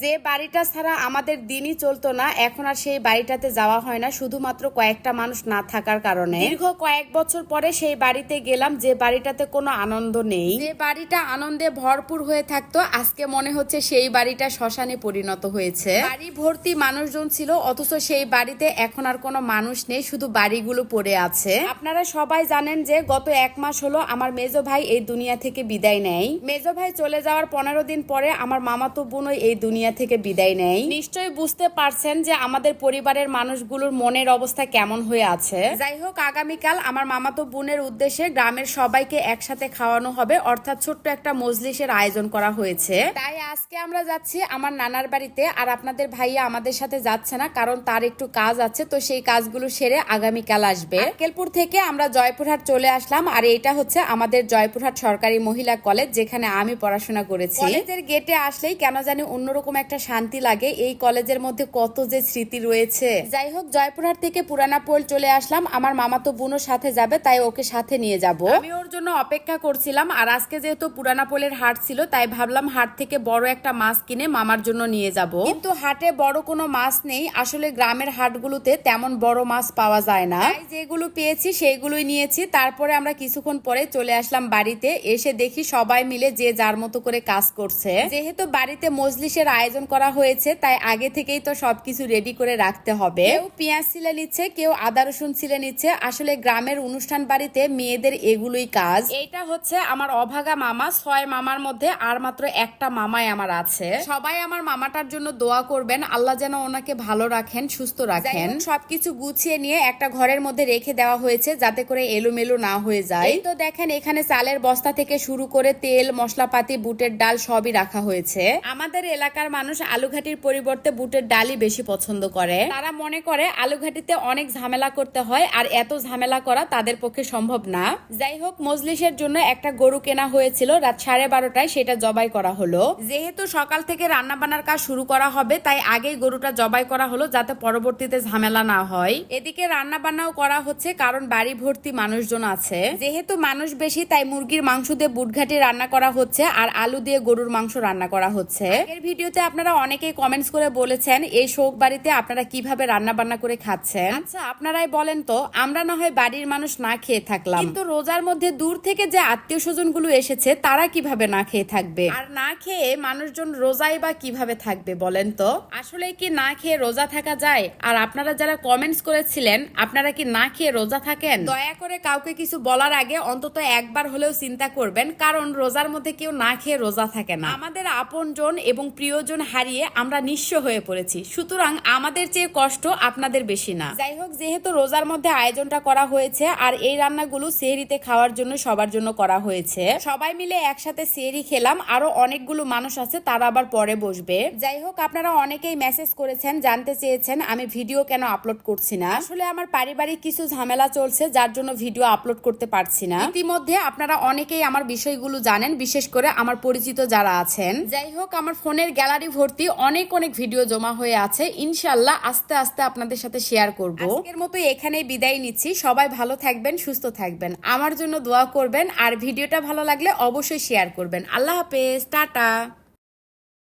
যে বাড়িটা ছাড়া আমাদের দিনই চলতো না এখন আর সেই বাড়িটাতে যাওয়া হয় না। শুধুমাত্র কয়েকটা মানুষ না থাকার কারণে। দীর্ঘ কয়েক বছর পরে সেই বাড়িতে গেলাম যে বাড়িটাতে কোনো আনন্দ নেই। যে বাড়িটা আনন্দে ভরপুর হয়ে থাকতো আজকে মনে হচ্ছে সেই বাড়িটা শ্মশানে পরিণত হয়েছে। বাড়ি ভর্তি মানুষজন ছিল অথচ সেই বাড়িতে এখন আর কোনো মানুষ নেই শুধু বাড়িগুলো পড়ে আছে। আপনারা সবাই জানেন যে গত এক মাস হলো আমার মেজো ভাই এই দুনিয়া থেকে বিদায় নেয়। মেজো ভাই চলে যাওয়ার পনেরো দিন পরে আমার মামাতো বোনও এই দুনিয়া থেকে বিদায় নেয় নিশ্চয়ই বুঝতে পারছেন যে আমাদের পরিবারের মানুষগুলোর মনের অবস্থা কেমন হয়ে আছে। যাই হোক আগামীকাল আমার মামাতো বোনের উদ্দেশ্যে গ্রামের সবাইকে একসাথে খাওয়ানো হবে অর্থাৎ ছোট্ট একটা মজলিসের আয়োজন করা হয়েছে। তাই আজকে আমরা যাচ্ছি আমার নানার বাড়িতে আর আপনাদের ভাইয়া আমাদের সাথে যাচ্ছে না কারণ তার একটু কাজ আছে তো সেই কাজগুলো সেরে আগামীকাল আসবে। কেলপুর থেকে আমরা জয়পুরহাট চলে আসলাম আর এটা হচ্ছে আমাদের জয়পুরহাট সরকারি মহিলা কলেজ যেখানে আমি পড়াশোনা করেছি। কলেজের গেটে আসলেই কেন জানি অন্যরকম একটা শান্তি লাগে, এই কলেজের মধ্যে কত যে স্মৃতি রয়েছে। যাই হোক, জয়পুরহাট থেকে পুরানা পোল চলে আসলাম। আমার মামাতো বোনের সাথে যাবে, তাই ওকে সাথে নিয়ে যাব। আমি ওর জন্য অপেক্ষা করছিলাম, আর আজকে যেহেতু পুরানা পোলের হাট ছিল, তাই ভাবলাম হাট থেকে বড় একটা মাছ কিনে মামার জন্য নিয়ে যাব। কিন্তু হাটে বড় কোনো মাছ নেই, আসলে গ্রামের হাটগুলোতে তেমন বড় মাছ পাওয়া যায় না। তাই যেগুলো পেয়েছি সেগুলোই নিয়েছি। তারপরে আমরা কিছুক্ষণ পরে চলে আসলাম বাড়িতে, এসে দেখি সবাই মিলে যে যার মতো করে কাজ করছে। যেহেতু বাড়িতে মজলিসের আয়োজন করা হয়েছে তাই আগে থেকেই তো সবকিছু রেডি করে রাখতে হবে। কেউ পেঁয়াজ ছিলে নিচ্ছে কেউ আদা রসুন ছিলে নিচ্ছে। আসলে গ্রামের অনুষ্ঠান বাড়িতে মেয়েদের এগুলোই কাজ। এইটা হচ্ছে আমার অভাগা মামা ছয় মামার মধ্যে আর মাত্র একটা মামাই আমার আছে। সবাই আমার মামাটার জন্য দোয়া করবেন আল্লাহ যেন ওনাকে ভালো রাখেন সুস্থ রাখেন। সবকিছু গুছিয়ে নিয়ে একটা ঘরের মধ্যে রেখে দেওয়া হয়েছে যাতে করে এলোমেলো না হয়ে যায়। তো দেখেন এখানে চালের বস্তা থেকে শুরু করে তেল মশলাপাতি বুটের ডাল সবই রাখা হয়েছে। আমাদের এলাকার মানুষ আলুঘাটির পরিবর্তে বুটের ডালই বেশি পছন্দ করে। তারা মনে করে আলুঘাটিতে অনেক ঝামেলা করতে হয় আর এত ঝামেলা করা তাদের পক্ষে সম্ভব না। যাই হোক, মজলিসের জন্য একটা গরু কেনা হয়েছিল। রাত সাড়ে বারোটায় সেটা জবাই করা হলো। যেহেতু সকাল থেকে রান্না বান্নার কাজ শুরু করা হবে, তাই আগেই গরুটা জবাই করা হলো যাতে পরবর্তীতে ঝামেলা না হয়। এদিকে রান্না বান্নাও করা হচ্ছে, কারণ বাড়ি ভর্তি মানুষজন আছে। যেহেতু মানুষ বেশি, তাই মুরগির মাংস দিয়ে বুটঘাটি রান্না করা হচ্ছে আর আলু দিয়ে গরুর মাংস রান্না করা হচ্ছে। এর ভিডিওতে আপনারা অনেকেই কমেন্টস করে বলেছেন এই শোক বাড়িতে আপনারা কীভাবে রান্না বান্না করে খাচ্ছেন? আচ্ছা আপনারাই বলেন তো আমরা না হয় বাড়ির মানুষ না খেয়ে থাকলাম। কিন্তু রোজার মধ্যে দূর থেকে যে আত্মীয় স্বজনগুলো এসেছে তারা কীভাবে না খেয়ে থাকবে? আর না খেয়ে মানুষজন রোজাই বা কীভাবে থাকবে বলেন তো? আসলে কি না খেয়ে রোজা থাকা যায়? আর আপনারা যারা কমেন্টস করেছিলেন আপনারা কি না খেয়ে রোজা থাকেন? দয়া করে কাউকে কিছু বলার আগে অন্তত একবার হলেও চিন্তা করবেন কারণ রোজার মধ্যে কেউ না খেয়ে রোজা থাকে না। আমাদের আপনজন এবং প্রিয়জন হারিয়ে আমরা নিঃস্ব হয়ে পড়েছি। সুতরাং আমাদের চেয়ে কষ্ট আপনাদের বেশি না। যাই হোক, যেহেতু রোজার মধ্যে আয়োজনটা করা হয়েছে আর এই রান্নাগুলো সেহরিতে খাওয়ার জন্য সবার জন্য করা হয়েছে, সবাই মিলে একসাথে সেহরি খেলাম। আরও অনেকগুলো মানুষ আছে, তারা আবার পরে বসবে। যাই হোক, আপনারা অনেকেই মেসেজ করেছেন, জানতে চেয়েছেন, আমি ভিডিও কেন আপলোড করছি না? আসলে আমার পারিবারিক কিছু ঝামেলা চলছে, যার জন্য ভিডিও আপলোড করতে পারছি না। ইতিমধ্যে আপনারা অনেকেই আমার বিষয়গুলো জানেন, বিশেষ করে আমার পরিচিত যারা আছেন। যাই হোক, আমার ফোনের গ্যালারি ভর্তি অনেক অনেক ভিডিও জমা হয়ে আছে। ইনশাল্লাহ আস্তে আস্তে আপনাদের সাথে শেয়ার করব। এর মতো এখানেই বিদায় নিচ্ছি। সবাই ভালো থাকবেন, সুস্থ থাকবেন। আমার জন্য দোয়া করবেন, আর ভিডিওটা ভালো লাগলে অবশ্যই শেয়ার করবেন। আল্লাহ হাফেজ, টাটা।